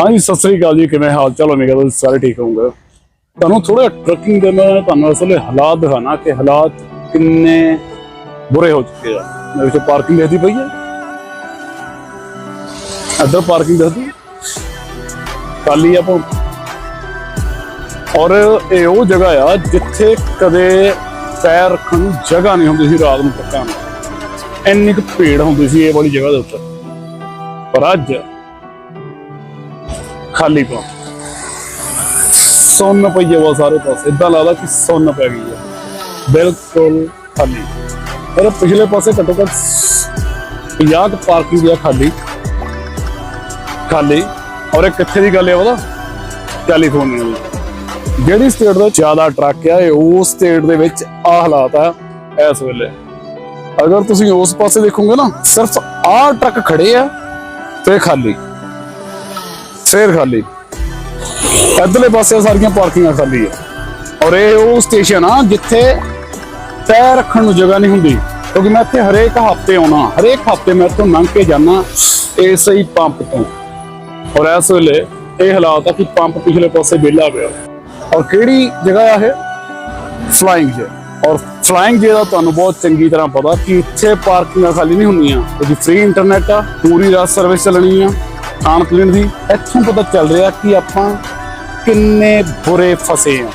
ਹਾਂਜੀ, ਸਤਿ ਸ੍ਰੀ ਅਕਾਲ ਜੀ, ਕਿਵੇਂ ਹਾਲ ਚਾਲ? ਉਮੀਦ ਕਰਦਾ ਸਾਰੇ ਠੀਕ ਹੋਵੋਗੇ। ਤੁਹਾਨੂੰ ਥੋੜਾ ਟਰੱਕਿੰਗ ਦੇ ਮੈਂ ਤੁਹਾਨੂੰ ਅਸਲੇ ਹਾਲਾਤ ਦਿਖਾਣਾ ਕਿ ਹਾਲਾਤ ਕਿੰਨੇ ਬੁਰੇ ਹੋ ਚੁੱਕੇ ਆ। ਮੇਰੇ ਵਿੱਚ ਪਾਰਕਿੰਗ ਦੇਖਦੀ ਪਈ ਹੈ ਇੱਧਰ ਪਾਰਕਿੰਗ ਦੇਖਦੀ ਕਾਲੀ ਆਪਾਂ ਔਰ ਇਹ ਉਹ ਜਗ੍ਹਾ ਆ ਜਿੱਥੇ ਕਦੇ ਪੈਰ ਰੱਖਣ ਨੂੰ ਜਗ੍ਹਾ ਨਹੀਂ ਹੁੰਦੀ ਸੀ ਰਾਤ ਨੂੰ ਪੱਕਾ ਨੂੰ। ਇੰਨੀ ਕੁ ਭੀੜ ਹੁੰਦੀ ਸੀ ਇਹ ਵਾਲੀ ਜਗ੍ਹਾ ਦੇ ਉੱਤੇ। ਪਰ ਅੱਜ ਖਾਲੀ ਸੁੰਨ ਪਈ ਹੈ ਸਾਰੇ ਪਾਸੇ। ਇਦਾਂ ਲੱਗਦਾ ਕਿ ਸੁੰਨ ਪੈ ਗਈ ਹੈ ਬਿਲਕੁਲ ਖਾਲੀ। ਪਰ ਪਿਛਲੇ ਪਾਸੇ ਘੱਟੋ ਘੱਟ 50 ਪਾਰਕਿੰਗ ਆ ਖਾਲੀ। ਖਾਲੀ। ਔਰ ਇਹ ਕਿੱਥੇ ਦੀ ਗੱਲ ਹੈ ਉਹਦਾ? ਕੈਲੀਫੋਰਨੀਆ ਦੀ। ਜਿਹੜੀ ਸਟੇਟ ਦਾ ਜ਼ਿਆਦਾ ਟਰੱਕ ਆ, ਇਹ ਉਸ ਸਟੇਟ ਦੇ ਵਿੱਚ ਆ ਹਾਲਾਤ ਆ ਇਸ ਵੇਲੇ। ਅਗਰ ਤੁਸੀਂ ਉਸ ਪਾਸੇ ਦੇਖੋਗੇ ਨਾ, ਸਿਰਫ ਆਹ ਟਰੱਕ ਖੜੇ ਆ ਤੇ ਖਾਲੀ। ਫੇਰ ਖਾਲੀ। ਇੱਧਰਲੇ ਪਾਸੇ ਸਾਰੀਆਂ ਪਾਰਕਿੰਗਾਂ ਖਾਲੀ ਆ। ਔਰ ਇਹ ਉਹ ਸਟੇਸ਼ਨ ਆ ਜਿੱਥੇ ਪੈਰ ਰੱਖਣ ਨੂੰ ਜਗ੍ਹਾ ਨਹੀਂ ਹੁੰਦੀ। ਕਿਉਂਕਿ ਮੈਂ ਇੱਥੇ ਹਰੇਕ ਹਫ਼ਤੇ ਆਉਣਾ, ਹਰੇਕ ਹਫ਼ਤੇ ਮੈਂ ਇੱਥੋਂ ਲੰਘ ਕੇ ਜਾਣਾ ਇਸੇ ਹੀ ਪੰਪ ਤੋਂ। ਔਰ ਇਸ ਵੇਲੇ ਇਹ ਹਾਲਾਤ ਆ ਕਿ ਪੰਪ ਪਿਛਲੇ ਪਾਸੇ ਵਿਹਲਾ ਪਿਆ। ਔਰ ਕਿਹੜੀ ਜਗ੍ਹਾ ਆ ਇਹ? ਫਲਾਈਂਗ ਜੇ ਔਰ ਫਲਾਈਂਗ ਜੇ ਦਾ ਤੁਹਾਨੂੰ ਬਹੁਤ ਚੰਗੀ ਤਰ੍ਹਾਂ ਪਤਾ ਕਿ ਇੱਥੇ ਪਾਰਕਿੰਗਾਂ ਖਾਲੀ ਨਹੀਂ ਹੁੰਦੀਆਂ। ਕਿਉਂਕਿ ਫ੍ਰੀ ਇੰਟਰਨੈਟ ਆ, ਪੂਰੀ ਰਾਤ ਸਰਵਿਸ ਚੱਲਣੀ ਆ। ਖਾਣ ਪੀਣ ਦੀ ਇੱਥੋਂ ਪਤਾ ਚੱਲ ਰਿਹਾ ਕਿ ਆਪਾਂ ਕਿੰਨੇ ਬੁਰੇ ਫਸੇ ਆ